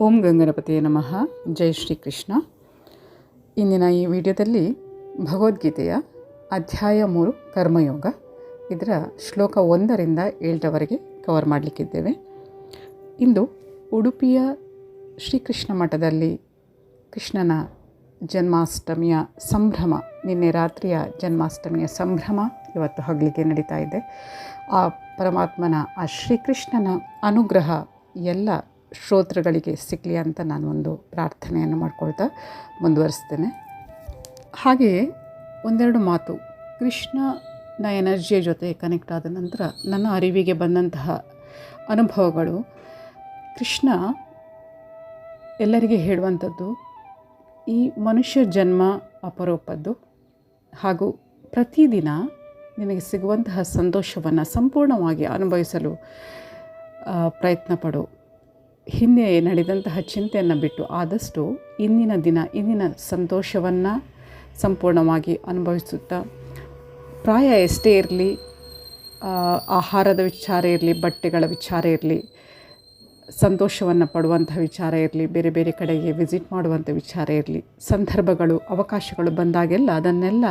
ಓಂ ಗಂಗಣಪತಿಯ ನಮಃ. ಜೈ ಶ್ರೀ ಕೃಷ್ಣ ಇಂದಿನ ಈ ವಿಡಿಯೋದಲ್ಲಿ ಭಗವದ್ಗೀತೆಯ ಅಧ್ಯಾಯ ಮೂರು, ಕರ್ಮಯೋಗ. ಇದರ ಶ್ಲೋಕ ಒಂದರಿಂದ ಏಳರವರೆಗೆ ಕವರ್ ಮಾಡಲಿಕ್ಕಿದ್ದೇವೆ. ಇಂದು ಉಡುಪಿಯ ಶ್ರೀಕೃಷ್ಣ ಮಠದಲ್ಲಿ ಕೃಷ್ಣನ ಜನ್ಮಾಷ್ಟಮಿಯ ಸಂಭ್ರಮ, ನಿನ್ನೆ ರಾತ್ರಿಯ ಜನ್ಮಾಷ್ಟಮಿಯ ಸಂಭ್ರಮ ಇವತ್ತು ಹಗಲಿಗೆ ನಡೀತಾ ಇದೆ. ಆ ಪರಮಾತ್ಮನ, ಆ ಶ್ರೀಕೃಷ್ಣನ ಅನುಗ್ರಹ ಎಲ್ಲ ಶ್ರೋತೃಗಳಿಗೆ ಸಿಗಲಿ ಅಂತ ನಾನು ಒಂದು ಪ್ರಾರ್ಥನೆಯನ್ನು ಮಾಡ್ಕೊಳ್ತಾ ಮುಂದುವರಿಸ್ತೇನೆ. ಹಾಗೆಯೇ ಒಂದೆರಡು ಮಾತು. ಕೃಷ್ಣನ ಎನರ್ಜಿಯ ಜೊತೆ ಕನೆಕ್ಟ್ ಆದ ನಂತರ ನನ್ನ ಅರಿವಿಗೆ ಬಂದಂತಹ ಅನುಭವಗಳು. ಕೃಷ್ಣ ಎಲ್ಲರಿಗೆ ಹೇಳುವಂಥದ್ದು, ಈ ಮನುಷ್ಯ ಜನ್ಮ ಅಪರೂಪದ್ದು ಹಾಗೂ ಪ್ರತಿದಿನ ನಿನಗೆ ಸಿಗುವಂತಹ ಸಂತೋಷವನ್ನು ಸಂಪೂರ್ಣವಾಗಿ ಅನುಭವಿಸಲು ಪ್ರಯತ್ನ ಪಡು ಹಿಂದೆ ನಡೆದಂತಹ ಚಿಂತೆಯನ್ನು ಬಿಟ್ಟು ಆದಷ್ಟು ಇಂದಿನ ದಿನ, ಇಂದಿನ ಸಂತೋಷವನ್ನು ಸಂಪೂರ್ಣವಾಗಿ ಅನುಭವಿಸುತ್ತಾ, ಪ್ರಾಯ ಎಷ್ಟೇ ಇರಲಿ ಆಹಾರದ ವಿಚಾರ ಇರಲಿ, ಬಟ್ಟೆಗಳ ವಿಚಾರ ಇರಲಿ, ಸಂತೋಷವನ್ನು ಪಡುವಂಥ ವಿಚಾರ ಇರಲಿ, ಬೇರೆ ಬೇರೆ ಕಡೆಗೆ ವಿಸಿಟ್ ಮಾಡುವಂಥ ವಿಚಾರ ಇರಲಿ, ಸಂದರ್ಭಗಳು, ಅವಕಾಶಗಳು ಬಂದಾಗೆಲ್ಲ ಅದನ್ನೆಲ್ಲ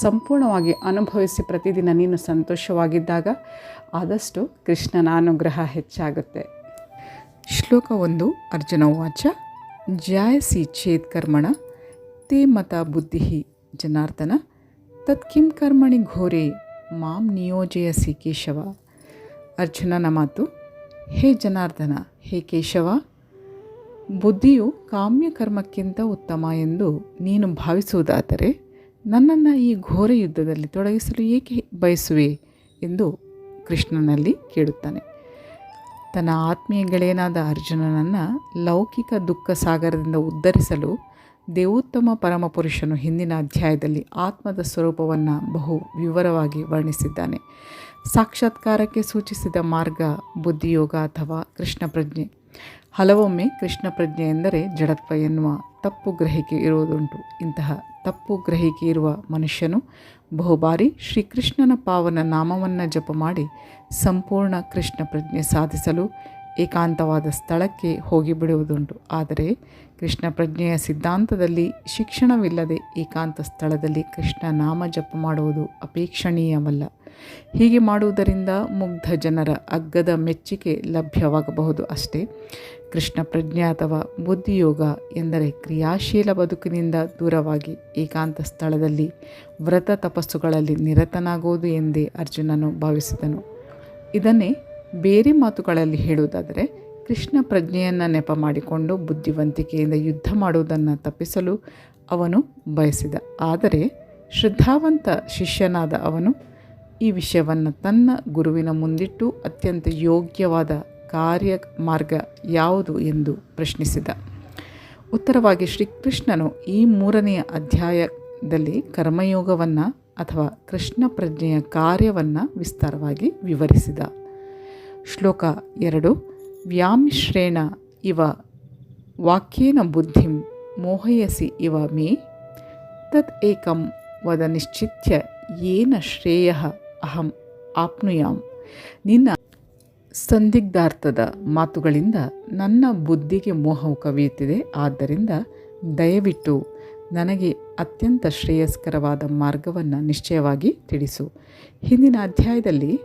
ಸಂಪೂರ್ಣವಾಗಿ ಅನುಭವಿಸಿ ಪ್ರತಿದಿನ ನೀನು ಸಂತೋಷವಾಗಿದ್ದಾಗ ಆದಷ್ಟು ಕೃಷ್ಣನ ಅನುಗ್ರಹ ಹೆಚ್ಚಾಗುತ್ತೆ. ಶ್ಲೋಕ ಒಂದು, ಅರ್ಜುನ ವಾಚ. ಜಾಯಸಿ ಚೇತ್ ಕರ್ಮಣ, ತೇ ಮತ ಬುದ್ಧಿ ಜನಾರ್ದನ. ತತ್ಕಿಂ ಕರ್ಮಣಿ ಘೋರೆ, ಮಾಂ ನಿಯೋಜಯಸಿ ಕೇಶವ. ಅರ್ಜುನನ ಮಾತು, ಹೇ ಜನಾರ್ದನ, ಹೇ ಕೇಶವ. ಬುದ್ಧಿಯು ಕಾಮ್ಯ ಕರ್ಮಕ್ಕಿಂತ ಉತ್ತಮ ಎಂದು ನೀನು ಭಾವಿಸುವುದಾದರೆ, ನನ್ನನ್ನು ಈ ಘೋರ ಯುದ್ಧದಲ್ಲಿ ತೊಡಗಿಸಲು ಏಕೆ ಬಯಸುವೆ ಎಂದು ಕೃಷ್ಣನಲ್ಲಿ ಕೇಳುತ್ತಾನೆ. ತನ್ನ ಆತ್ಮೀಯ ಗೆಳೆಯನಾದ ಅರ್ಜುನನನ್ನು ಲೌಕಿಕ ದುಃಖ ಸಾಗರದಿಂದ ಉದ್ಧರಿಸಲು ದೇವೋತ್ತಮ ಪರಮಪುರುಷನು ಹಿಂದಿನ ಅಧ್ಯಾಯದಲ್ಲಿ ಆತ್ಮದ ಸ್ವರೂಪವನ್ನು ಬಹು ವಿವರವಾಗಿ ವರ್ಣಿಸಿದ್ದಾನೆ. ಸಾಕ್ಷಾತ್ಕಾರಕ್ಕೆ ಸೂಚಿಸಿದ ಮಾರ್ಗ, ಬುದ್ಧಿಯೋಗ ಅಥವಾ ಕೃಷ್ಣ ಪ್ರಜ್ಞೆ ಹಲವೊಮ್ಮೆ ಕೃಷ್ಣ ಪ್ರಜ್ಞೆ ಎಂದರೆ ಜಡತ್ವ ಎನ್ನುವ ತಪ್ಪು ಗ್ರಹಿಕೆ ಇರುವುದುಂಟು. ಇಂತಹ ತಪ್ಪು ಗ್ರಹಿಕೆ ಇರುವ ಮನುಷ್ಯನು ಬಹುಬಾರಿ ಶ್ರೀಕೃಷ್ಣನ ಪಾವನ ನಾಮವನ್ನು ಜಪ ಮಾಡಿ ಸಂಪೂರ್ಣ ಕೃಷ್ಣ ಪ್ರಜ್ಞೆ ಸಾಧಿಸಲು ಏಕಾಂತವಾದ ಸ್ಥಳಕ್ಕೆ ಹೋಗಿಬಿಡುವುದುಂಟು. ಆದರೆ ಕೃಷ್ಣ ಪ್ರಜ್ಞೆಯ ಸಿದ್ಧಾಂತದಲ್ಲಿ ಶಿಕ್ಷಣವಿಲ್ಲದೆ ಏಕಾಂತ ಸ್ಥಳದಲ್ಲಿ ಕೃಷ್ಣ ನಾಮ ಜಪ ಮಾಡುವುದು ಅಪೇಕ್ಷಣೀಯವಲ್ಲ. ಹೀಗೆ ಮಾಡುವುದರಿಂದ ಮುಗ್ಧ ಜನರ ಅಗ್ಗದ ಮೆಚ್ಚುಗೆ ಲಭ್ಯವಾಗಬಹುದು ಅಷ್ಟೇ. ಕೃಷ್ಣ ಪ್ರಜ್ಞೆ ಅಥವಾ ಬುದ್ಧಿಯೋಗ ಎಂದರೆ ಕ್ರಿಯಾಶೀಲ ಬದುಕಿನಿಂದ ದೂರವಾಗಿ ಏಕಾಂತ ಸ್ಥಳದಲ್ಲಿ ವ್ರತ ತಪಸ್ಸುಗಳಲ್ಲಿ ನಿರತನಾಗುವುದು ಎಂದೇ ಅರ್ಜುನನು ಭಾವಿಸಿದನು. ಇದನ್ನೇ ಬೇರೆ ಮಾತುಗಳಲ್ಲಿ ಹೇಳುವುದಾದರೆ, ಕೃಷ್ಣ ಪ್ರಜ್ಞೆಯನ್ನು ನೆಪ ಮಾಡಿಕೊಂಡು ಬುದ್ಧಿವಂತಿಕೆಯಿಂದ ಯುದ್ಧ ಮಾಡುವುದನ್ನು ತಪ್ಪಿಸಲು ಅವನು ಬಯಸಿದ. ಆದರೆ ಶ್ರದ್ಧಾವಂತ ಶಿಷ್ಯನಾದ ಅವನು ಈ ವಿಷಯವನ್ನು ತನ್ನ ಗುರುವಿನ ಮುಂದಿಟ್ಟು ಅತ್ಯಂತ ಯೋಗ್ಯವಾದ ಕಾರ್ಯ ಮಾರ್ಗ ಯಾವುದು ಎಂದು ಪ್ರಶ್ನಿಸಿದ. ಉತ್ತರವಾಗಿ ಶ್ರೀಕೃಷ್ಣನು ಈ ಮೂರನೆಯ ಅಧ್ಯಾಯದಲ್ಲಿ ಕರ್ಮಯೋಗವನ್ನು ಅಥವಾ ಕೃಷ್ಣ ಪ್ರಜ್ಞೆಯ ಕಾರ್ಯವನ್ನು ವಿಸ್ತಾರವಾಗಿ ವಿವರಿಸಿದ. ಶ್ಲೋಕ ಎರಡು, ವ್ಯಾಮಿಶ್ರೇಣ ಇವ ವಾಕ್ಯೇನ ಬುದ್ಧಿಂ ಮೋಹಯಸಿ ಇವ ಮೇ ತತ್ ಏಕಂ ವದ ನಿಶ್ಚಿತ್ಯ ಏನ ಶ್ರೇಯ ಅಹಂ ಆಪ್ನುಯಾಮ್ ನಿನ್ನ ಸಂದಿಗ್ಧಾರ್ಥದ ಮಾತುಗಳಿಂದ ನನ್ನ ಬುದ್ಧಿಗೆ ಮೋಹವು ಕವಿಯುತ್ತಿದೆ. ಆದ್ದರಿಂದ ದಯವಿಟ್ಟು ನನಗೆ ಅತ್ಯಂತ ಶ್ರೇಯಸ್ಕರವಾದ ಮಾರ್ಗವನ್ನು ನಿಶ್ಚಯವಾಗಿ ತಿಳಿಸು. ಹಿಂದಿನ ಅಧ್ಯಾಯದಲ್ಲಿ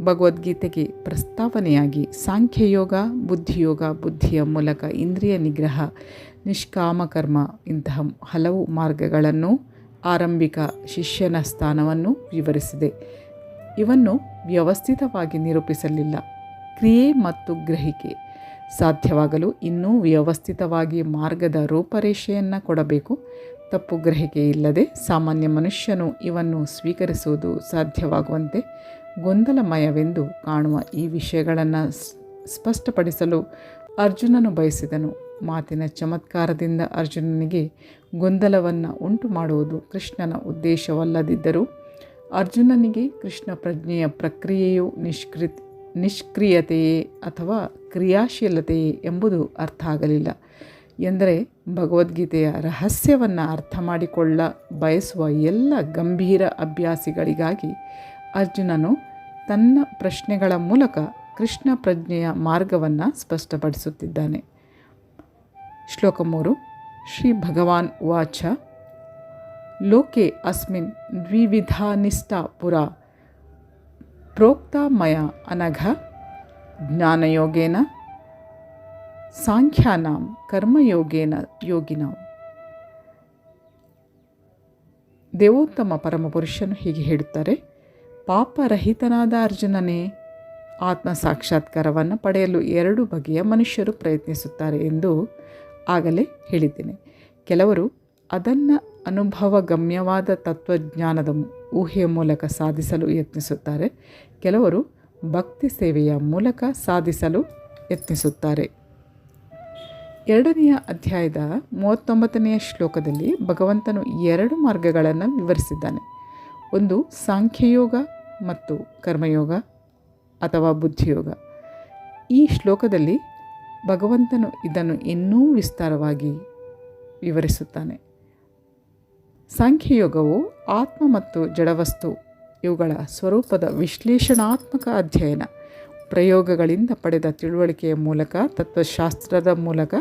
ಭಗವದ್ಗೀತೆಗೆ ಪ್ರಸ್ತಾವನೆಯಾಗಿ ಸಾಂಖ್ಯಯೋಗ, ಬುದ್ಧಿಯೋಗ, ಬುದ್ಧಿಯ ಮೂಲಕ ಇಂದ್ರಿಯ ನಿಗ್ರಹ, ನಿಷ್ಕಾಮಕರ್ಮ ಇಂತಹ ಹಲವು ಮಾರ್ಗಗಳನ್ನು ಆರಂಭಿಕ ಶಿಷ್ಯನ ಸ್ಥಾನವನ್ನು ವಿವರಿಸಿದೆ. ಇವನ್ನು ವ್ಯವಸ್ಥಿತವಾಗಿ ನಿರೂಪಿಸಲಿಲ್ಲ. ಕ್ರಿಯೆ ಮತ್ತು ಗ್ರಹಿಕೆ ಸಾಧ್ಯವಾಗಲು ಇನ್ನೂ ವ್ಯವಸ್ಥಿತವಾಗಿ ಮಾರ್ಗದ ರೂಪರೇಷೆಯನ್ನು ಕೊಡಬೇಕು. ತಪ್ಪು ಗ್ರಹಿಕೆ ಇಲ್ಲದೆ ಸಾಮಾನ್ಯ ಮನುಷ್ಯನು ಇವನ್ನು ಸ್ವೀಕರಿಸುವುದು ಸಾಧ್ಯವಾಗುವಂತೆ ಗೊಂದಲಮಯವೆಂದು ಕಾಣುವ ಈ ವಿಷಯಗಳನ್ನು ಸ್ಪಷ್ಟಪಡಿಸಲು ಅರ್ಜುನನು ಬಯಸಿದನು. ಮಾತಿನ ಚಮತ್ಕಾರದಿಂದ ಅರ್ಜುನನಿಗೆ ಗೊಂದಲವನ್ನು ಉಂಟು ಮಾಡುವುದು ಕೃಷ್ಣನ ಉದ್ದೇಶವಲ್ಲದಿದ್ದರೂ ಅರ್ಜುನನಿಗೆ ಕೃಷ್ಣ ಪ್ರಜ್ಞೆಯ ಪ್ರಕ್ರಿಯೆಯು ನಿಷ್ಕೃ ನಿಷ್ಕ್ರಿಯತೆಯೇ ಅಥವಾ ಕ್ರಿಯಾಶೀಲತೆಯೇ ಎಂಬುದು ಅರ್ಥ ಆಗಲಿಲ್ಲ. ಎಂದರೆ ಭಗವದ್ಗೀತೆಯ ರಹಸ್ಯವನ್ನು ಅರ್ಥ ಮಾಡಿಕೊಳ್ಳ ಬಯಸುವ ಎಲ್ಲ ಗಂಭೀರ ಅಭ್ಯಾಸಿಗಳಿಗಾಗಿ ಅರ್ಜುನನು ತನ್ನ ಪ್ರಶ್ನೆಗಳ ಮೂಲಕ ಕೃಷ್ಣ ಪ್ರಜ್ಞೆಯ ಮಾರ್ಗವನ್ನು ಸ್ಪಷ್ಟಪಡಿಸುತ್ತಿದ್ದಾನೆ. ಶ್ಲೋಕ ಮೂರು. ಶ್ರೀ ಭಗವಾನ್ ವಾಚ. ಲೋಕೆ ಅಸ್ಮಿನ್ ದ್ವಿವಿಧಾನಿಷ್ಠಾ ಪುರ. ಪ್ರೋಕ್ತ ಮಯ ಅನಘ. ಜ್ಞಾನಯೋಗೇನ. ಸಾಂಖ್ಯಾನಾಂ ಕರ್ಮಯೋಗೇನ ಯೋಗಿನಾಂ. ದೇವೋತ್ತಮ ಪರಮಪುರುಷನು ಹೀಗೆ ಹೇಳುತ್ತಾರೆ. ಪಾಪರಹಿತನಾದ ಅರ್ಜುನನೇ ಆತ್ಮ ಸಾಕ್ಷಾತ್ಕಾರವನ್ನು ಪಡೆಯಲು ಎರಡು ಬಗೆಯ ಮನುಷ್ಯರು ಪ್ರಯತ್ನಿಸುತ್ತಾರೆ ಎಂದು ಆಗಲೇ ಹೇಳಿದ್ದೇನೆ. ಕೆಲವರು ಅದನ್ನು ಅನುಭವಗಮ್ಯವಾದ ತತ್ವಜ್ಞಾನದ ಊಹೆಯ ಮೂಲಕ ಸಾಧಿಸಲು ಯತ್ನಿಸುತ್ತಾರೆ. ಕೆಲವರು ಭಕ್ತಿ ಸೇವೆಯ ಮೂಲಕ ಸಾಧಿಸಲು ಯತ್ನಿಸುತ್ತಾರೆ. ಎರಡನೆಯ ಅಧ್ಯಾಯದ ಮೂವತ್ತೊಂಬತ್ತನೆಯ ಶ್ಲೋಕದಲ್ಲಿ ಭಗವಂತನು ಎರಡು ಮಾರ್ಗಗಳನ್ನು ವಿವರಿಸಿದ್ದಾನೆ. ಒಂದು ಸಾಂಖ್ಯಯೋಗ ಮತ್ತು ಕರ್ಮಯೋಗ ಅಥವಾ ಬುದ್ಧಿಯೋಗ. ಈ ಶ್ಲೋಕದಲ್ಲಿ ಭಗವಂತನು ಇದನ್ನು ಇನ್ನೂ ವಿಸ್ತಾರವಾಗಿ ವಿವರಿಸುತ್ತಾನೆ. ಸಾಂಖ್ಯಯೋಗವು ಆತ್ಮ ಮತ್ತು ಜಡವಸ್ತು, ಇವುಗಳ ಸ್ವರೂಪದ ವಿಶ್ಲೇಷಣಾತ್ಮಕ ಅಧ್ಯಯನ, ಪ್ರಯೋಗಗಳಿಂದ ಪಡೆದ ತಿಳುವಳಿಕೆಯ ಮೂಲಕ, ತತ್ವಶಾಸ್ತ್ರದ ಮೂಲಕ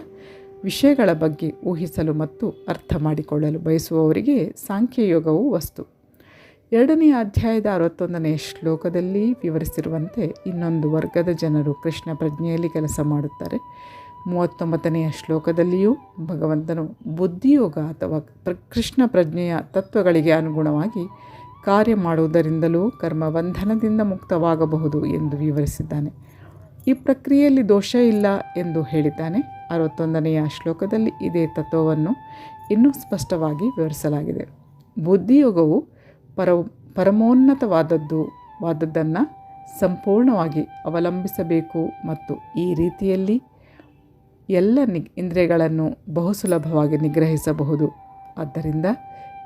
ವಿಷಯಗಳ ಬಗ್ಗೆ ಊಹಿಸಲು ಮತ್ತು ಅರ್ಥ ಮಾಡಿಕೊಳ್ಳಲು ಬಯಸುವವರಿಗೆ ಸಾಂಖ್ಯಯೋಗವು ವಸ್ತು. ಎರಡನೆಯ ಅಧ್ಯಾಯದ ಅರವತ್ತೊಂದನೆಯ ಶ್ಲೋಕದಲ್ಲಿ ವಿವರಿಸಿರುವಂತೆ ಇನ್ನೊಂದು ವರ್ಗದ ಜನರು ಕೃಷ್ಣ ಪ್ರಜ್ಞೆಯಲ್ಲಿ ಕೆಲಸ ಮಾಡುತ್ತಾರೆ. ಮೂವತ್ತೊಂಬತ್ತನೆಯ ಶ್ಲೋಕದಲ್ಲಿಯೂ ಭಗವಂತನು ಬುದ್ಧಿಯೋಗ ಅಥವಾ ಪ್ರ, ಕೃಷ್ಣ ಪ್ರಜ್ಞೆಯ ತತ್ವಗಳಿಗೆ ಅನುಗುಣವಾಗಿ ಕಾರ್ಯ ಮಾಡುವುದರಿಂದಲೂ ಕರ್ಮಬಂಧನದಿಂದ ಮುಕ್ತವಾಗಬಹುದು ಎಂದು ವಿವರಿಸಿದ್ದಾನೆ. ಈ ಪ್ರಕ್ರಿಯೆಯಲ್ಲಿ ದೋಷ ಇಲ್ಲ ಎಂದು ಹೇಳಿದ್ದಾನೆ. ಅರವತ್ತೊಂದನೆಯ ಶ್ಲೋಕದಲ್ಲಿ ಇದೇ ತತ್ವವನ್ನು ಇನ್ನೂ ಸ್ಪಷ್ಟವಾಗಿ ವಿವರಿಸಲಾಗಿದೆ. ಬುದ್ಧಿಯೋಗವು ಪರ, ಪರಮೋನ್ನತವಾದದ್ದು, ವಾದದ್ದನ್ನು ಸಂಪೂರ್ಣವಾಗಿ ಅವಲಂಬಿಸಬೇಕು ಮತ್ತು ಈ ರೀತಿಯಲ್ಲಿ ಎಲ್ಲ ನಿ ಇಂದ್ರಿಯಗಳನ್ನು ಬಹು ಸುಲಭವಾಗಿ ನಿಗ್ರಹಿಸಬಹುದು. ಆದ್ದರಿಂದ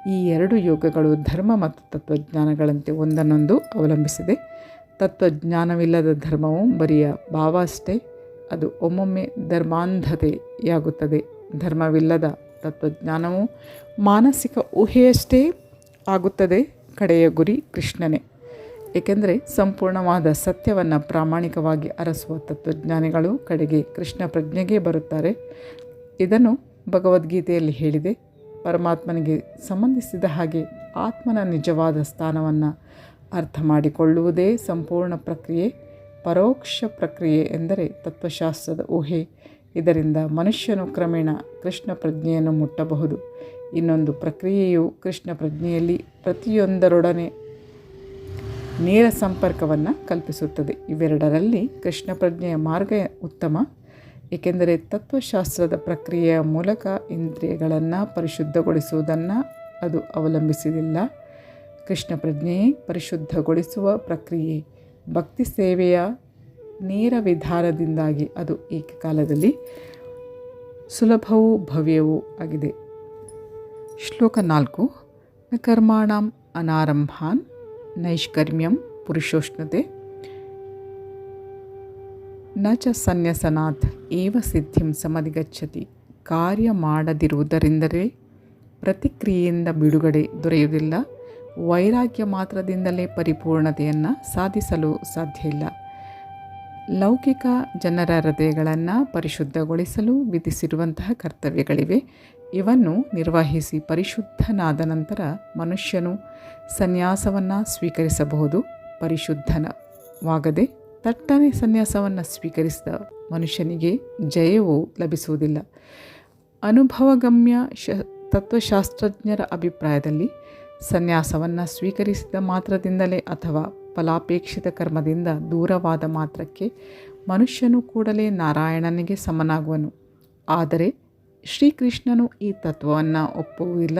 ಈ ಎರಡು ಯೋಗಗಳು ಧರ್ಮ ಮತ್ತು ತತ್ವಜ್ಞಾನಗಳಂತೆ ಒಂದನ್ನೊಂದು ಅವಲಂಬಿಸಿದೆ. ತತ್ವಜ್ಞಾನವಿಲ್ಲದ ಧರ್ಮವು ಬರಿಯ ಭಾವ ಅಷ್ಟೇ, ಅದು ಒಮ್ಮೊಮ್ಮೆ ಧರ್ಮಾಂಧತೆಯಾಗುತ್ತದೆ. ಧರ್ಮವಿಲ್ಲದ ತತ್ವಜ್ಞಾನವು ಮಾನಸಿಕ ಊಹೆಯಷ್ಟೇ ಆಗುತ್ತದೆ. ಕಡೆಯ ಗುರಿ ಕೃಷ್ಣನೇ. ಏಕೆಂದರೆ ಸಂಪೂರ್ಣವಾದ ಸತ್ಯವನ್ನು ಪ್ರಾಮಾಣಿಕವಾಗಿ ಅರಸುವ ತತ್ವಜ್ಞಾನಿಗಳು ಕಡೆಗೆ ಕೃಷ್ಣ ಪ್ರಜ್ಞೆಗೆ ಬರುತ್ತಾರೆ. ಇದನ್ನು ಭಗವದ್ಗೀತೆಯಲ್ಲಿ ಹೇಳಿದೆ. ಪರಮಾತ್ಮನಿಗೆ ಸಂಬಂಧಿಸಿದ ಹಾಗೆ ಆತ್ಮನ ನಿಜವಾದ ಸ್ಥಾನವನ್ನು ಅರ್ಥ ಮಾಡಿಕೊಳ್ಳುವುದೇ ಸಂಪೂರ್ಣ ಪ್ರಕ್ರಿಯೆ, ಪರೋಕ್ಷ ಪ್ರಕ್ರಿಯೆ ಎಂದರೆ ತತ್ವಶಾಸ್ತ್ರದ ಊಹೆ. ಇದರಿಂದ ಮನುಷ್ಯನು ಕ್ರಮೇಣ ಕೃಷ್ಣ ಪ್ರಜ್ಞೆಯನ್ನು ಮುಟ್ಟಬಹುದು. ಇನ್ನೊಂದು ಪ್ರಕ್ರಿಯೆಯು ಕೃಷ್ಣ ಪ್ರಜ್ಞೆಯಲ್ಲಿ ಪ್ರತಿಯೊಂದರೊಡನೆ ನೇರ ಸಂಪರ್ಕವನ್ನು ಕಲ್ಪಿಸುತ್ತದೆ. ಇವೆರಡರಲ್ಲಿ ಕೃಷ್ಣ ಪ್ರಜ್ಞೆಯ ಮಾರ್ಗ ಉತ್ತಮ. ಏಕೆಂದರೆ ತತ್ವಶಾಸ್ತ್ರದ ಪ್ರಕ್ರಿಯೆಯ ಮೂಲಕ ಇಂದ್ರಿಯಗಳನ್ನು ಪರಿಶುದ್ಧಗೊಳಿಸುವುದನ್ನು ಅದು ಅವಲಂಬಿಸಲಿಲ್ಲ ಕೃಷ್ಣ ಪ್ರಜ್ಞೆಯೇ ಪರಿಶುದ್ಧಗೊಳಿಸುವ ಪ್ರಕ್ರಿಯೆ. ಭಕ್ತಿ ಸೇವೆಯ ನೇರ ವಿಧಾನದಿಂದಾಗಿ ಅದು ಏಕಕಾಲದಲ್ಲಿ ಸುಲಭವೂ ಭವ್ಯವೂ ಆಗಿದೆ. ಶ್ಲೋಕ ನಾಲ್ಕು. ಕರ್ಮಾಣಂ ಅನಾರಂಭಾನ್ ನೈಷ್ಕರ್ಮ್ಯಂ ಪುರುಷೋಷ್ಣತೆ. ನ ಚ ಸನ್ಯಸನಾಥ್ ಏವ ಸಿದ್ಧಿಂ ಸಮಧಿಗಚ್ಚತಿ ಕಾರ್ಯ ಮಾಡದಿರುವುದರಿಂದಲೇ ಪ್ರತಿಕ್ರಿಯೆಯಿಂದ ಬಿಡುಗಡೆ ದೊರೆಯುವುದಿಲ್ಲ. ವೈರಾಗ್ಯ ಮಾತ್ರದಿಂದಲೇ ಪರಿಪೂರ್ಣತೆಯನ್ನು ಸಾಧಿಸಲು ಸಾಧ್ಯ ಇಲ್ಲ. ಲೌಕಿಕ ಜನರ ಹೃದಯಗಳನ್ನು ಪರಿಶುದ್ಧಗೊಳಿಸಲು ವಿಧಿಸಿರುವಂತಹ ಕರ್ತವ್ಯಗಳಿವೆ. ಇವನ್ನು ನಿರ್ವಹಿಸಿ ಪರಿಶುದ್ಧನಾದ ನಂತರ ಮನುಷ್ಯನು ಸನ್ಯಾಸವನ್ನು ಸ್ವೀಕರಿಸಬಹುದು. ಪರಿಶುದ್ಧನವಾಗದೆ ತಟ್ಟನೆ ಸನ್ಯಾಸವನ್ನು ಸ್ವೀಕರಿಸಿದ ಮನುಷ್ಯನಿಗೆ ಜಯವು ಲಭಿಸುವುದಿಲ್ಲ. ಅನುಭವಗಮ್ಯ ಶ ತತ್ವಶಾಸ್ತ್ರಜ್ಞರ ಅಭಿಪ್ರಾಯದಲ್ಲಿ ಸನ್ಯಾಸವನ್ನು ಸ್ವೀಕರಿಸಿದ ಮಾತ್ರದಿಂದಲೇ ಅಥವಾ ಫಲಾಪೇಕ್ಷಿತ ಕರ್ಮದಿಂದ ದೂರವಾದ ಮಾತ್ರಕ್ಕೆ ಮನುಷ್ಯನು ಕೂಡಲೇ ನಾರಾಯಣನಿಗೆ ಸಮನಾಗುವನು. ಆದರೆ ಶ್ರೀಕೃಷ್ಣನು ಈ ತತ್ವವನ್ನು ಒಪ್ಪುವುದಿಲ್ಲ.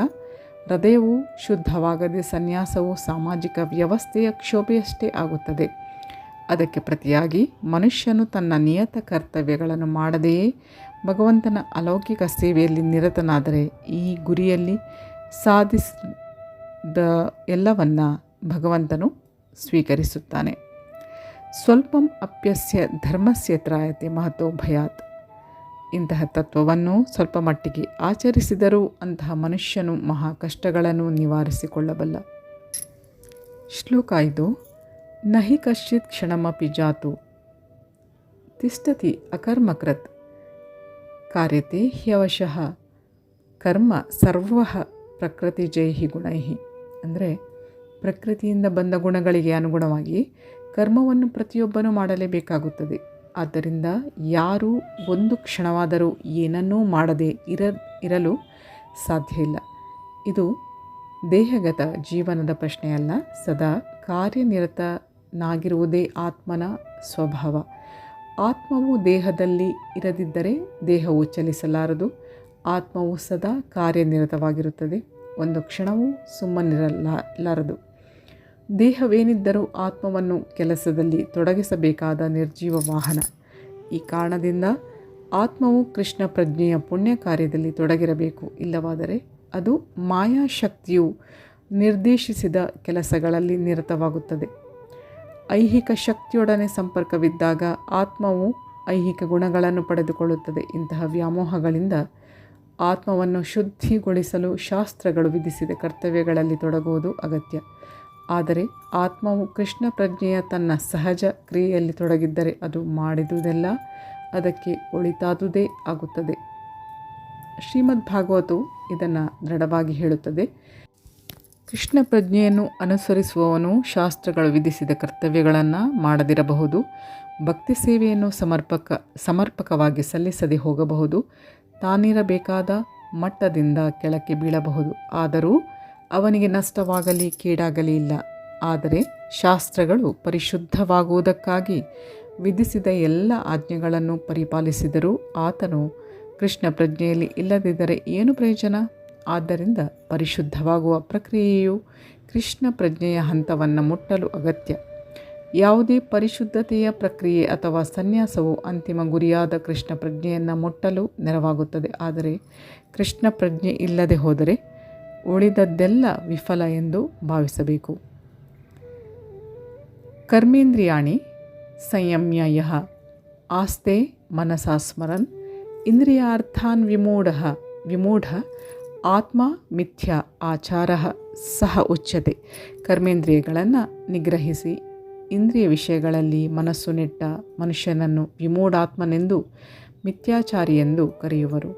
ಹೃದಯವು ಶುದ್ಧವಾಗದೆ ಸನ್ಯಾಸವು ಸಾಮಾಜಿಕ ವ್ಯವಸ್ಥೆಯ ಕ್ಷೋಭೆಯಷ್ಟೇ ಆಗುತ್ತದೆ. ಅದಕ್ಕೆ ಪ್ರತಿಯಾಗಿ ಮನುಷ್ಯನು ತನ್ನ ನಿಯತ ಕರ್ತವ್ಯಗಳನ್ನು ಮಾಡದೆಯೇ ಭಗವಂತನ ಅಲೌಕಿಕ ಸೇವೆಯಲ್ಲಿ ನಿರತನಾದರೆ ಈ ಗುರಿಯಲ್ಲಿ ಸಾಧಿಸಿದ ಎಲ್ಲವನ್ನ ಭಗವಂತನು ಸ್ವೀಕರಿಸುತ್ತಾನೆ. ಸ್ವಲ್ಪಂ ಅಪ್ಯಸ್ಯ ಧರ್ಮಸ್ಯ ತ್ರಾಯತೆ ಮಹತೋ ಭಯಾತ್. ಇಂತಹ ತತ್ವವನ್ನು ಸ್ವಲ್ಪ ಮಟ್ಟಿಗೆ ಆಚರಿಸಿದರೂ ಅಂತಹ ಮನುಷ್ಯನು ಮಹಾ ಕಷ್ಟಗಳನ್ನು ನಿವಾರಿಸಿಕೊಳ್ಳಬಲ್ಲ. ಶ್ಲೋಕ ಇದು ನಹಿ ಕಶ್ಚಿತ್ ಕ್ಷಣಮಪಿ ಜಾತು. ತಿಷ್ಟತಿ ಅಕರ್ಮಕೃತ್. ಕಾರ್ಯತೆ ಹ್ಯವಶಃ. ಕರ್ಮ ಸರ್ವ ಜೈಹಿ ಗುಣೈಹಿ. ಅಂದರೆ ಪ್ರಕೃತಿಯಿಂದ ಬಂದ ಗುಣಗಳಿಗೆ ಅನುಗುಣವಾಗಿ ಕರ್ಮವನ್ನು ಪ್ರತಿಯೊಬ್ಬನೂ ಮಾಡಲೇಬೇಕಾಗುತ್ತದೆ. ಆದ್ದರಿಂದ ಯಾರೂ ಒಂದು ಕ್ಷಣವಾದರೂ ಏನನ್ನೂ ಮಾಡದೆ ಇರ, ಇರಲು ಸಾಧ್ಯ ಇಲ್ಲ. ಇದು ದೇಹಗತ ಜೀವನದ ಪ್ರಶ್ನೆಯಲ್ಲ. ಸದಾ ಕಾರ್ಯನಿರತನಾಗಿರುವುದೇ ಆತ್ಮನ ಸ್ವಭಾವ. ಆತ್ಮವು ದೇಹದಲ್ಲಿ ಇರದಿದ್ದರೆ ದೇಹವು ಚಲಿಸಲಾರದು. ಆತ್ಮವು ಸದಾ ಕಾರ್ಯನಿರತವಾಗಿರುತ್ತದೆ. ಒಂದು ಕ್ಷಣವೂ ಸುಮ್ಮನಿರಲಾರದು. ದೇಹವೇನಿದ್ದರೂ ಆತ್ಮವನ್ನು ಕೆಲಸದಲ್ಲಿ ತೊಡಗಿಸಬೇಕಾದ ನಿರ್ಜೀವ ವಾಹನ. ಈ ಕಾರಣದಿಂದ ಆತ್ಮವು ಕೃಷ್ಣ ಪ್ರಜ್ಞೆಯ ಪುಣ್ಯ ಕಾರ್ಯದಲ್ಲಿ ತೊಡಗಿರಬೇಕು. ಇಲ್ಲವಾದರೆ ಅದು ಮಾಯಾಶಕ್ತಿಯು ನಿರ್ದೇಶಿಸಿದ ಕೆಲಸಗಳಲ್ಲಿ ನಿರತವಾಗುತ್ತದೆ. ಐಹಿಕ ಶಕ್ತಿಯೊಡನೆ ಸಂಪರ್ಕವಿದ್ದಾಗ ಆತ್ಮವು ಐಹಿಕ ಗುಣಗಳನ್ನು ಪಡೆದುಕೊಳ್ಳುತ್ತದೆ. ಇಂತಹ ವ್ಯಾಮೋಹಗಳಿಂದ ಆತ್ಮವನ್ನು ಶುದ್ಧಿಗೊಳಿಸಲು ಶಾಸ್ತ್ರಗಳು ವಿಧಿಸಿದ ಕರ್ತವ್ಯಗಳಲ್ಲಿ ತೊಡಗುವುದು ಅಗತ್ಯ. ಆದರೆ ಆತ್ಮವು ಕೃಷ್ಣ ಪ್ರಜ್ಞೆಯ ತನ್ನ ಸಹಜ ಕ್ರಿಯೆಯಲ್ಲಿ ತೊಡಗಿದ್ದರೆ ಅದು ಮಾಡಿದುದೆಲ್ಲ, ಅದಕ್ಕೆ ಒಳಿತಾದುದೇ ಆಗುತ್ತದೆ. ಶ್ರೀಮದ್ ಭಾಗವತವು ಇದನ್ನು ದೃಢವಾಗಿ ಹೇಳುತ್ತದೆ. ಕೃಷ್ಣ ಪ್ರಜ್ಞೆಯನ್ನು ಅನುಸರಿಸುವವನು ಶಾಸ್ತ್ರಗಳು ವಿಧಿಸಿದ ಕರ್ತವ್ಯಗಳನ್ನು ಮಾಡದಿರಬಹುದು, ಭಕ್ತಿ ಸೇವೆಯನ್ನು ಸಮರ್ಪಕ, ಸಮರ್ಪಕವಾಗಿ ಸಲ್ಲಿಸದೆ ಹೋಗಬಹುದು, ತಾನಿರಬೇಕಾದ ಮಟ್ಟದಿಂದ ಕೆಳಕ್ಕೆ ಬೀಳಬಹುದು. ಆದರೂ ಅವನಿಗೆ ನಷ್ಟವಾಗಲಿ ಕೀಡಾಗಲಿ ಇಲ್ಲ. ಆದರೆ ಶಾಸ್ತ್ರಗಳು ಪರಿಶುದ್ಧವಾಗುವುದಕ್ಕಾಗಿ ವಿಧಿಸಿದ ಎಲ್ಲ ಆಜ್ಞೆಗಳನ್ನು ಪರಿಪಾಲಿಸಿದರೂ ಆತನು ಕೃಷ್ಣ ಪ್ರಜ್ಞೆಯಲ್ಲಿ ಇಲ್ಲದಿದ್ದರೆ ಏನು ಪ್ರಯೋಜನ? ಆದ್ದರಿಂದ ಪರಿಶುದ್ಧವಾಗುವ ಪ್ರಕ್ರಿಯೆಯು ಕೃಷ್ಣ ಪ್ರಜ್ಞೆಯ ಹಂತವನ್ನು ಮುಟ್ಟಲು ಅಗತ್ಯ. ಯಾವುದೇ ಪರಿಶುದ್ಧತೆಯ ಪ್ರಕ್ರಿಯೆ ಅಥವಾ ಸನ್ಯಾಸವು ಅಂತಿಮ ಗುರಿಯಾದ ಕೃಷ್ಣ ಪ್ರಜ್ಞೆಯನ್ನು ಮುಟ್ಟಲು ನೆರವಾಗುತ್ತದೆ. ಆದರೆ ಕೃಷ್ಣ ಪ್ರಜ್ಞೆ ಇಲ್ಲದೆ ಹೋದರೆ ಉಳಿದದ್ದೆಲ್ಲ ವಿಫಲ ಎಂದು ಭಾವಿಸಬೇಕು. ಕರ್ಮೇಂದ್ರಿಯಾಣಿ ಸಂಯಮ್ಯ ಯಹ ಆಸ್ತೆ ಮನಸಾ ಸ್ಮರನ್ ಇಂದ್ರಿಯಾರ್ಥಾನ್ ವಿಮೂಢ ವಿಮೂಢ ಆತ್ಮ ಮಿಥ್ಯ ಆಚಾರ ಸಹ ಉಚ್ಯತೆ. ಕರ್ಮೇಂದ್ರಿಯಗಳನ್ನು ನಿಗ್ರಹಿಸಿ ಇಂದ್ರಿಯ ವಿಷಯಗಳಲ್ಲಿ ಮನಸ್ಸು ನೆಟ್ಟ ಮನುಷ್ಯನನ್ನು ವಿಮೂಢಾತ್ಮನೆಂದು ಮಿಥ್ಯಾಚಾರಿ ಎಂದು ಕರೆಯುವರು.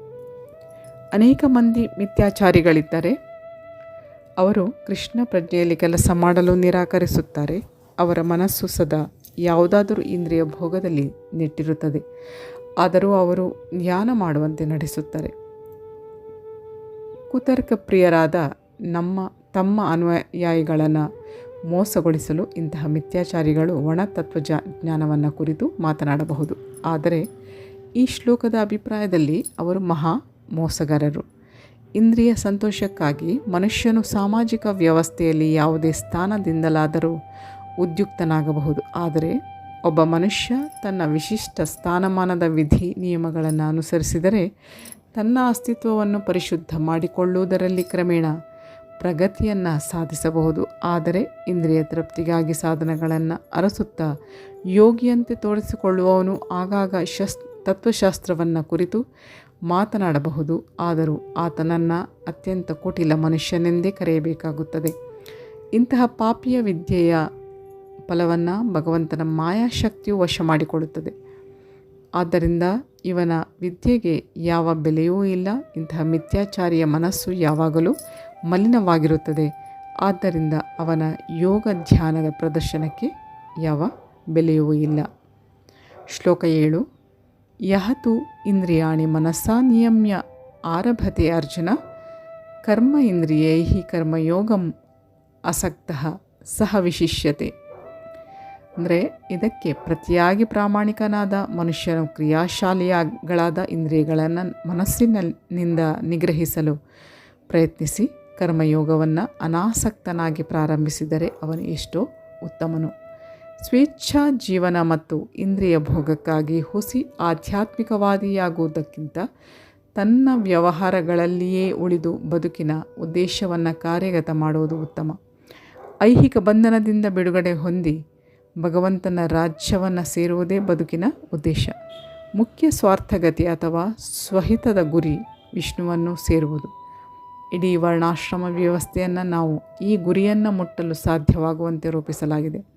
ಅನೇಕ ಮಂದಿ ಮಿಥ್ಯಾಚಾರಿಗಳಿದ್ದರೆ ಅವರು ಕೃಷ್ಣ ಪ್ರಜ್ಞೆಯಲ್ಲಿ ಕೆಲಸ ಮಾಡಲು ನಿರಾಕರಿಸುತ್ತಾರೆ. ಅವರ ಮನಸ್ಸು ಸದಾ ಯಾವುದಾದರೂ ಇಂದ್ರಿಯ ಭೋಗದಲ್ಲಿ ನೆಟ್ಟಿರುತ್ತದೆ. ಆದರೂ ಅವರು ಧ್ಯಾನ ಮಾಡುವಂತೆ ನಡೆಸುತ್ತಾರೆ. ಕುತರ್ಕ ಪ್ರಿಯರಾದ ನಮ್ಮ, ತಮ್ಮ ಅನುಯಾಯಿಗಳನ್ನು ಮೋಸಗೊಳಿಸಲು ಇಂತಹ ಮಿಥ್ಯಾಚಾರಿಗಳು ಒಣ ತತ್ವ ಜ್ಞಾನವನ್ನು ಕುರಿತು ಮಾತನಾಡಬಹುದು. ಆದರೆ ಈ ಶ್ಲೋಕದ ಅಭಿಪ್ರಾಯದಲ್ಲಿ ಅವರು ಮಹಾ ಮೋಸಗಾರರು. ಇಂದ್ರಿಯ ಸಂತೋಷಕ್ಕಾಗಿ ಮನುಷ್ಯನು ಸಾಮಾಜಿಕ ವ್ಯವಸ್ಥೆಯಲ್ಲಿ ಯಾವುದೇ ಸ್ಥಾನದಿಂದಲಾದರೂ ಉದ್ಯುಕ್ತನಾಗಬಹುದು. ಆದರೆ ಒಬ್ಬ ಮನುಷ್ಯ ತನ್ನ ವಿಶಿಷ್ಟ ಸ್ಥಾನಮಾನದ ವಿಧಿ ನಿಯಮಗಳನ್ನು ಅನುಸರಿಸಿದರೆ ತನ್ನ ಅಸ್ತಿತ್ವವನ್ನು ಪರಿಶುದ್ಧ ಮಾಡಿಕೊಳ್ಳುವುದರಲ್ಲಿ ಕ್ರಮೇಣ ಪ್ರಗತಿಯನ್ನು ಸಾಧಿಸಬಹುದು. ಆದರೆ ಇಂದ್ರಿಯ ತೃಪ್ತಿಗಾಗಿ ಸಾಧನಗಳನ್ನು ಅರಸುತ್ತಾ ಯೋಗಿಯಂತೆ ತೋರಿಸಿಕೊಳ್ಳುವವನು ಆಗಾಗ ಶಸ್, ತತ್ವಶಾಸ್ತ್ರವನ್ನು ಕುರಿತು ಮಾತನಾಡಬಹುದು, ಆದರೂ ಆತನನ್ನು ಅತ್ಯಂತ ಕುಟಿಲ ಮನುಷ್ಯನೆಂದೇ ಕರೆಯಬೇಕಾಗುತ್ತದೆ. ಇಂತಹ ಪಾಪಿಯ ವಿದ್ಯೆಯ ಫಲವನ್ನು ಭಗವಂತನ ಮಾಯಾಶಕ್ತಿಯು ವಶ ಮಾಡಿಕೊಳ್ಳುತ್ತದೆ. ಆದ್ದರಿಂದ ಇವನ ವಿದ್ಯೆಗೆ ಯಾವ ಬೆಲೆಯೂ ಇಲ್ಲ, ಇಂತಹ ಮಿಥ್ಯಾಚಾರಿಯ ಮನಸ್ಸು ಯಾವಾಗಲೂ ಮಲಿನವಾಗಿರುತ್ತದೆ. ಆದ್ದರಿಂದ ಅವನ ಯೋಗ ಧ್ಯಾನದ ಪ್ರದರ್ಶನಕ್ಕೆ ಯಾವ ಬೆಲೆಯೂ ಇಲ್ಲ. ಶ್ಲೋಕ ಏಳು. ಯಹತು ಇಂದ್ರಿಯಾಣಿ ಮನಸ್ಸಾ ನಿಯಮ್ಯ ಆರಭತೆ ಅರ್ಜುನ, ಕರ್ಮ ಇಂದ್ರಿಯೈ ಕರ್ಮಯೋಗಂ ಆಸಕ್ತ ಸಹ ವಿಶಿಷ್ಯತೆ. ಅಂದರೆ ಇದಕ್ಕೆ ಪ್ರತಿಯಾಗಿ ಪ್ರಾಮಾಣಿಕನಾದ ಮನುಷ್ಯನು ಕ್ರಿಯಾಶಾಲಿಯಾಗಳಾದ ಇಂದ್ರಿಯಗಳನ್ನು ಮನಸ್ಸಿನಿಂದ ನಿಗ್ರಹಿಸಲು ಪ್ರಯತ್ನಿಸಿ ಕರ್ಮಯೋಗವನ್ನು ಅನಾಸಕ್ತನಾಗಿ ಪ್ರಾರಂಭಿಸಿದರೆ ಅವನು ಎಷ್ಟೋ ಉತ್ತಮನು. ಸ್ವೇಚ್ಛಾ ಜೀವನ ಮತ್ತು ಇಂದ್ರಿಯ ಭೋಗಕ್ಕಾಗಿ ಹುಸಿ ಆಧ್ಯಾತ್ಮಿಕವಾದಿಯಾಗುವುದಕ್ಕಿಂತ ತನ್ನ ವ್ಯವಹಾರಗಳಲ್ಲಿಯೇ ಉಳಿದು ಬದುಕಿನ ಉದ್ದೇಶವನ್ನು ಕಾರ್ಯಗತ ಮಾಡುವುದು ಉತ್ತಮ. ಐಹಿಕ ಬಂಧನದಿಂದ ಬಿಡುಗಡೆ ಹೊಂದಿ ಭಗವಂತನ ರಾಜ್ಯವನ್ನು ಸೇರುವುದೇ ಬದುಕಿನ ಉದ್ದೇಶ. ಮುಖ್ಯ ಸ್ವಾರ್ಥಗತಿ ಅಥವಾ ಸ್ವಹಿತದ ಗುರಿ ವಿಷ್ಣುವನ್ನು ಸೇರುವುದು. ಇಡೀ ವರ್ಣಾಶ್ರಮ ವ್ಯವಸ್ಥೆಯನ್ನು ನಾವು ಈ ಗುರಿಯನ್ನು ಮುಟ್ಟಲು ಸಾಧ್ಯವಾಗುವಂತೆ ರೂಪಿಸಲಾಗಿದೆ.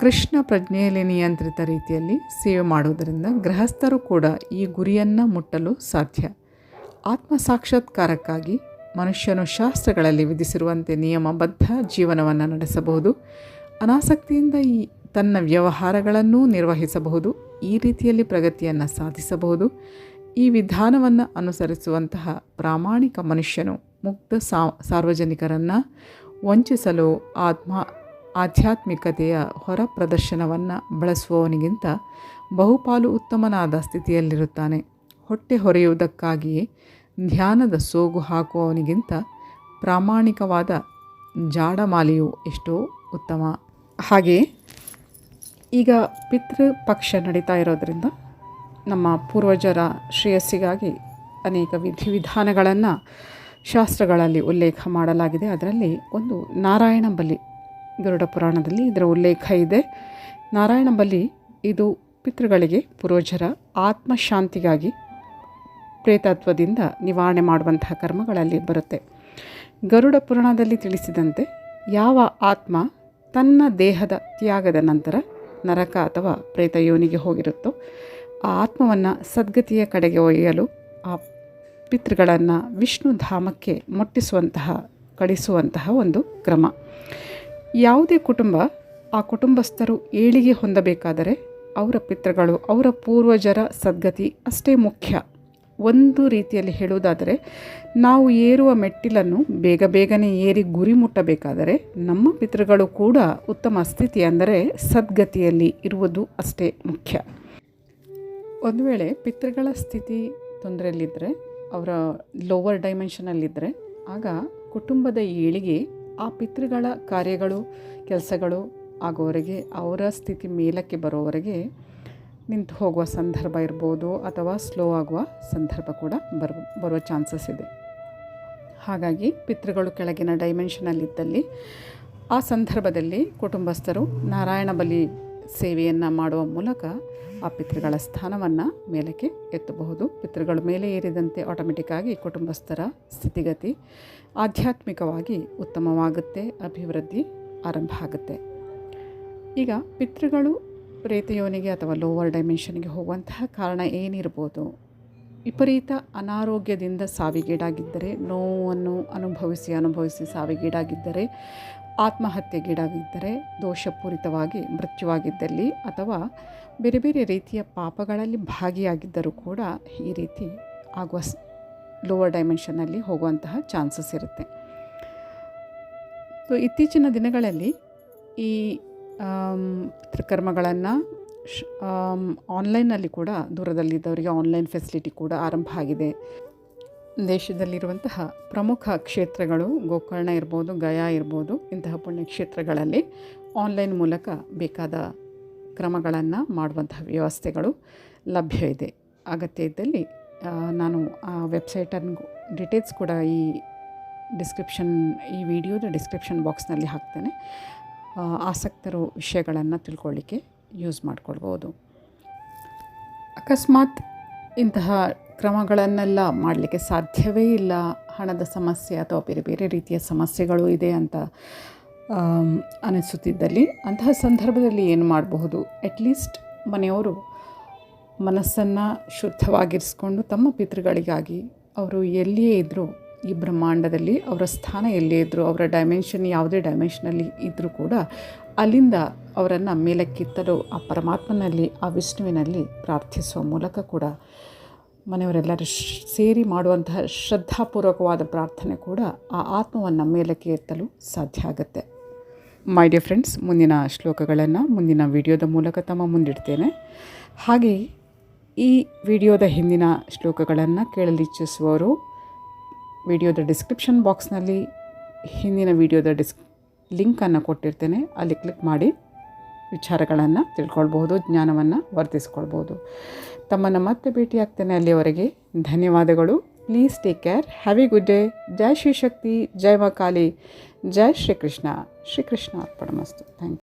ಕೃಷ್ಣ ಪ್ರಜ್ಞೆಯಲ್ಲಿ ನಿಯಂತ್ರಿತ ರೀತಿಯಲ್ಲಿ ಸೇವೆ ಮಾಡುವುದರಿಂದ ಗೃಹಸ್ಥರು ಕೂಡ ಈ ಗುರಿಯನ್ನು ಮುಟ್ಟಲು ಸಾಧ್ಯ. ಆತ್ಮ ಸಾಕ್ಷಾತ್ಕಾರಕ್ಕಾಗಿ ಮನುಷ್ಯನು ಶಾಸ್ತ್ರಗಳಲ್ಲಿ ವಿಧಿಸಿರುವಂತೆ ನಿಯಮಬದ್ಧ ಜೀವನವನ್ನು ನಡೆಸಬಹುದು. ಅನಾಸಕ್ತಿಯಿಂದ ಈ ತನ್ನ ವ್ಯವಹಾರಗಳನ್ನೂ ನಿರ್ವಹಿಸಬಹುದು. ಈ ರೀತಿಯಲ್ಲಿ ಪ್ರಗತಿಯನ್ನು ಸಾಧಿಸಬಹುದು. ಈ ವಿಧಾನವನ್ನು ಅನುಸರಿಸುವಂತಹ ಪ್ರಾಮಾಣಿಕ ಮನುಷ್ಯನು ಮುಕ್ತ ಸಾರ್ವಜನಿಕರನ್ನು ವಂಚಿಸಲು ಆತ್ಮ ಆಧ್ಯಾತ್ಮಿಕತೆಯ ಹೊರ ಪ್ರದರ್ಶನವನ್ನು ಬಳಸುವವನಿಗಿಂತ ಬಹುಪಾಲು ಉತ್ತಮನಾದ ಸ್ಥಿತಿಯಲ್ಲಿರುತ್ತಾನೆ. ಹೊಟ್ಟೆ ಹೊರೆಯುವುದಕ್ಕಾಗಿಯೇ ಧ್ಯಾನದ ಸೋಗು ಹಾಕುವವನಿಗಿಂತ ಪ್ರಾಮಾಣಿಕವಾದ ಜಾಡಮಾಲೆಯು ಎಷ್ಟೋ ಉತ್ತಮ. ಹಾಗೆಯೇ ಈಗ ಪಿತೃಪಕ್ಷ ನಡೀತಾ ಇರೋದರಿಂದ ನಮ್ಮ ಪೂರ್ವಜರ ಶ್ರೇಯಸ್ಸಿಗಾಗಿ ಅನೇಕ ವಿಧಿವಿಧಾನಗಳನ್ನು ಶಾಸ್ತ್ರಗಳಲ್ಲಿ ಉಲ್ಲೇಖ ಮಾಡಲಾಗಿದೆ. ಅದರಲ್ಲಿ ಒಂದು ನಾರಾಯಣ ಬಲಿ ಗರುಡ ಪುರಾಣದಲ್ಲಿ ಇದರ ಉಲ್ಲೇಖ ಇದೆ. ನಾರಾಯಣ ಬಲಿ ಇದು ಪಿತೃಗಳಿಗೆ ಪೂರ್ವಜರ ಆತ್ಮಶಾಂತಿಗಾಗಿ ಪ್ರೇತತ್ವದಿಂದ ನಿವಾರಣೆ ಮಾಡುವಂತಹ ಕರ್ಮಗಳಲ್ಲಿ ಬರುತ್ತೆ. ಗರುಡ ಪುರಾಣದಲ್ಲಿ ತಿಳಿಸಿದಂತೆ ಯಾವ ಆತ್ಮ ತನ್ನ ದೇಹದ ತ್ಯಾಗದ ನಂತರ ನರಕ ಅಥವಾ ಪ್ರೇತ ಯೋನಿಗೆ ಹೋಗಿರುತ್ತೋ, ಆ ಆತ್ಮವನ್ನು ಸದ್ಗತಿಯ ಕಡೆಗೆ ಒಯ್ಯಲು ಆ ಪಿತೃಗಳನ್ನು ವಿಷ್ಣು ಧಾಮಕ್ಕೆ ಮುಟ್ಟಿಸುವಂತಹ, ಕಳಿಸುವಂತಹ ಒಂದು ಕ್ರಮ. ಯಾವುದೇ ಕುಟುಂಬ ಆ ಕುಟುಂಬಸ್ಥರು ಏಳಿಗೆ ಹೊಂದಬೇಕಾದರೆ ಅವರ ಪಿತೃಗಳು, ಅವರ ಪೂರ್ವಜರ ಸದ್ಗತಿ ಅಷ್ಟೇ ಮುಖ್ಯ. ಒಂದು ರೀತಿಯಲ್ಲಿ ಹೇಳುವುದಾದರೆ, ನಾವು ಏರುವ ಮೆಟ್ಟಿಲನ್ನು ಬೇಗ ಬೇಗನೆ ಏರಿ ಗುರಿ ಮುಟ್ಟಬೇಕಾದರೆ ನಮ್ಮ ಪಿತೃಗಳು ಕೂಡ ಉತ್ತಮ ಸ್ಥಿತಿ ಅಂದರೆ ಸದ್ಗತಿಯಲ್ಲಿ ಇರುವುದು ಅಷ್ಟೇ ಮುಖ್ಯ. ಒಂದು ವೇಳೆ ಪಿತೃಗಳ ಸ್ಥಿತಿ ತೊಂದರೆಯಲ್ಲಿದ್ದರೆ, ಅವರ ಲೋವರ್ ಡೈಮೆನ್ಷನಲ್ಲಿದ್ದರೆ ಆಗ ಕುಟುಂಬದ ಏಳಿಗೆ ಆ ಪಿತೃಗಳ ಕಾರ್ಯಗಳು, ಕೆಲಸಗಳು ಆಗೋವರೆಗೆ, ಅವರ ಸ್ಥಿತಿ ಮೇಲಕ್ಕೆ ಬರೋವರೆಗೆ ನಿಂತು ಹೋಗುವ ಸಂದರ್ಭ ಇರ್ಬೋದು ಅಥವಾ ಸ್ಲೋ ಆಗುವ ಸಂದರ್ಭ ಕೂಡ ಬರುವ ಬರುವ ಚಾನ್ಸಸ್ ಇದೆ. ಹಾಗಾಗಿ ಪಿತೃಗಳು ಕೆಳಗಿನ ಡೈಮೆನ್ಷನಲ್ಲಿದ್ದಲ್ಲಿ ಆ ಸಂದರ್ಭದಲ್ಲಿ ಕುಟುಂಬಸ್ಥರು ನಾರಾಯಣ ಬಲಿ ಸೇವೆಯನ್ನು ಮಾಡುವ ಮೂಲಕ ಆ ಪಿತೃಗಳ ಸ್ಥಾನವನ್ನು ಮೇಲಕ್ಕೆ ಎತ್ತಬಹುದು. ಪಿತೃಗಳು ಮೇಲೆ ಏರಿದಂತೆ ಆಟೋಮೆಟಿಕ್ಕಾಗಿ ಕುಟುಂಬಸ್ಥರ ಸ್ಥಿತಿಗತಿ ಆಧ್ಯಾತ್ಮಿಕವಾಗಿ ಉತ್ತಮವಾಗುತ್ತೆ, ಅಭಿವೃದ್ಧಿ ಆರಂಭ ಆಗುತ್ತೆ. ಈಗ ಪಿತೃಗಳು ಪ್ರೇತಯೋನಿಗೆ ಅಥವಾ ಲೋವರ್ ಡೈಮೆನ್ಷನ್ಗೆ ಹೋಗುವಂತಹ ಕಾರಣ ಏನಿರ್ಬೋದು? ವಿಪರೀತ ಅನಾರೋಗ್ಯದಿಂದ ಸಾವಿಗೀಡಾಗಿದ್ದರೆ, ನೋವನ್ನು ಅನುಭವಿಸಿ ಅನುಭವಿಸಿ ಸಾವಿಗೀಡಾಗಿದ್ದರೆ ಆತ್ಮಹತ್ಯೆಗೀಡಾಗಿದ್ದರೆ ದೋಷಪೂರಿತವಾಗಿ ಮೃತ್ಯುವಾಗಿದ್ದಲ್ಲಿ ಅಥವಾ ಬೇರೆ ಬೇರೆ ರೀತಿಯ ಪಾಪಗಳಲ್ಲಿ ಭಾಗಿಯಾಗಿದ್ದರೂ ಕೂಡ ಈ ರೀತಿ ಆಗುವ ಲೋವರ್ ಡೈಮೆನ್ಷನ್ನಲ್ಲಿ ಹೋಗುವಂತಹ ಚಾನ್ಸಸ್ ಇರುತ್ತೆ. ಸೊ ಇತ್ತೀಚಿನ ದಿನಗಳಲ್ಲಿ ಈ ಕರ್ಮಗಳನ್ನು ಆನ್ಲೈನ್ನಲ್ಲಿ ಕೂಡ ದೂರದಲ್ಲಿದ್ದವರಿಗೆ ಆನ್ಲೈನ್ ಫೆಸಿಲಿಟಿ ಕೂಡ ಆರಂಭ ಆಗಿದೆ. ದೇಶದಲ್ಲಿರುವಂತಹ ಪ್ರಮುಖ ಕ್ಷೇತ್ರಗಳು ಗೋಕರ್ಣ ಇರ್ಬೋದು, ಗಯಾ ಇರ್ಬೋದು, ಇಂತಹ ಪುಣ್ಯಕ್ಷೇತ್ರಗಳಲ್ಲಿ ಆನ್ಲೈನ್ ಮೂಲಕ ಬೇಕಾದ ಕ್ರಮಗಳನ್ನು ಮಾಡುವಂತಹ ವ್ಯವಸ್ಥೆಗಳು ಲಭ್ಯ ಇದೆ. ಅಗತ್ಯ ಇದ್ದಲ್ಲಿ ನಾನು ಆ ವೆಬ್ಸೈಟನ್ನು ಡಿಟೇಲ್ಸ್ ಕೂಡ ಈ ಡಿಸ್ಕ್ರಿಪ್ಷನ್, ಈ ವಿಡಿಯೋದ ಡಿಸ್ಕ್ರಿಪ್ಷನ್ ಬಾಕ್ಸ್ನಲ್ಲಿ ಹಾಕ್ತೇನೆ. ಆಸಕ್ತರು ವಿಷಯಗಳನ್ನು ತಿಳ್ಕೊಳ್ಳಿಕ್ಕೆ ಯೂಸ್ ಮಾಡ್ಕೊಳ್ಬೋದು. ಅಕಸ್ಮಾತ್ ಇಂತಹ ಕ್ರಮಗಳನ್ನೆಲ್ಲ ಮಾಡಲಿಕ್ಕೆ ಸಾಧ್ಯವೇ ಇಲ್ಲ. ಹಣದ ಸಮಸ್ಯೆ ಅಥವಾ ಬೇರೆ ಬೇರೆ ರೀತಿಯ ಸಮಸ್ಯೆಗಳು ಇದೆ ಅಂತ ಅನಿಸುತ್ತಿದ್ದಲ್ಲಿ ಅಂತಹ ಸಂದರ್ಭದಲ್ಲಿ ಏನು ಮಾಡಬಹುದು? ಅಟ್ಲೀಸ್ಟ್ ಮನೆಯವರು ಮನಸ್ಸನ್ನು ಶುದ್ಧವಾಗಿರಿಸ್ಕೊಂಡು ತಮ್ಮ ಪಿತೃಗಳಿಗಾಗಿ ಅವರು ಎಲ್ಲಿಯೇ ಇದ್ದರೂ ಈ ಬ್ರಹ್ಮಾಂಡದಲ್ಲಿ ಅವರ ಸ್ಥಾನ ಎಲ್ಲೇ ಇದ್ದರೂ ಅವರ ಡೈಮೆನ್ಷನ್ ಯಾವುದೇ ಡೈಮೆನ್ಷನಲ್ಲಿ ಇದ್ದರೂ ಕೂಡ ಅಲ್ಲಿಂದ ಅವರನ್ನು ಮೇಲಕ್ಕಿತ್ತಲು ಆ ಪರಮಾತ್ಮನಲ್ಲಿ, ಆ ವಿಷ್ಣುವಿನಲ್ಲಿ ಪ್ರಾರ್ಥಿಸುವ ಮೂಲಕ ಕೂಡ ಮನೆಯವರೆಲ್ಲರೂ ಸೇರಿ ಮಾಡುವಂತಹ ಶ್ರದ್ಧಾಪೂರ್ವಕವಾದ ಪ್ರಾರ್ಥನೆ ಕೂಡ ಆ ಆತ್ಮವನ್ನು ಮೇಲಕ್ಕೆ ಎತ್ತಲು ಸಾಧ್ಯ ಆಗುತ್ತೆ. ಮೈ ಡಿಯರ್ ಫ್ರೆಂಡ್ಸ್ ಮುಂದಿನ ಶ್ಲೋಕಗಳನ್ನು ಮುಂದಿನ ವಿಡಿಯೋದ ಮೂಲಕ ತಮ್ಮ ಮುಂದಿಡ್ತೇನೆ. ಹಾಗೆ ಈ ವಿಡಿಯೋದ ಹಿಂದಿನ ಶ್ಲೋಕಗಳನ್ನು ಕೇಳಲಿಚ್ಛಿಸುವವರು ವಿಡಿಯೋದ ಡಿಸ್ಕ್ರಿಪ್ಷನ್ ಬಾಕ್ಸ್ನಲ್ಲಿ ಹಿಂದಿನ ವಿಡಿಯೋದ ಡಿಸ್, ಲಿಂಕನ್ನು ಕೊಟ್ಟಿರ್ತೇನೆ. ಅಲ್ಲಿ ಕ್ಲಿಕ್ ಮಾಡಿ ವಿಚಾರಗಳನ್ನು ತಿಳ್ಕೊಳ್ಬಹುದು, ಜ್ಞಾನವನ್ನು ವರ್ತಿಸ್ಕೊಳ್ಬೋದು ತಮ್ಮನ್ನು ಮತ್ತೆ ಭೇಟಿಯಾಗ್ತೇನೆ ಅಲ್ಲಿಯವರೆಗೆ. ಧನ್ಯವಾದಗಳು. Please take care have a good day ಜೈ ಶ್ರೀ ಶಕ್ತಿ. ಜೈ ಮಾ ಕಾಳಿ ಜೈ ಶ್ರೀಕೃಷ್ಣ. ಶ್ರೀಕೃಷ್ಣ ಅರ್ಪಣ ಮಸ್ತು ಥ್ಯಾಂಕ್ ಯು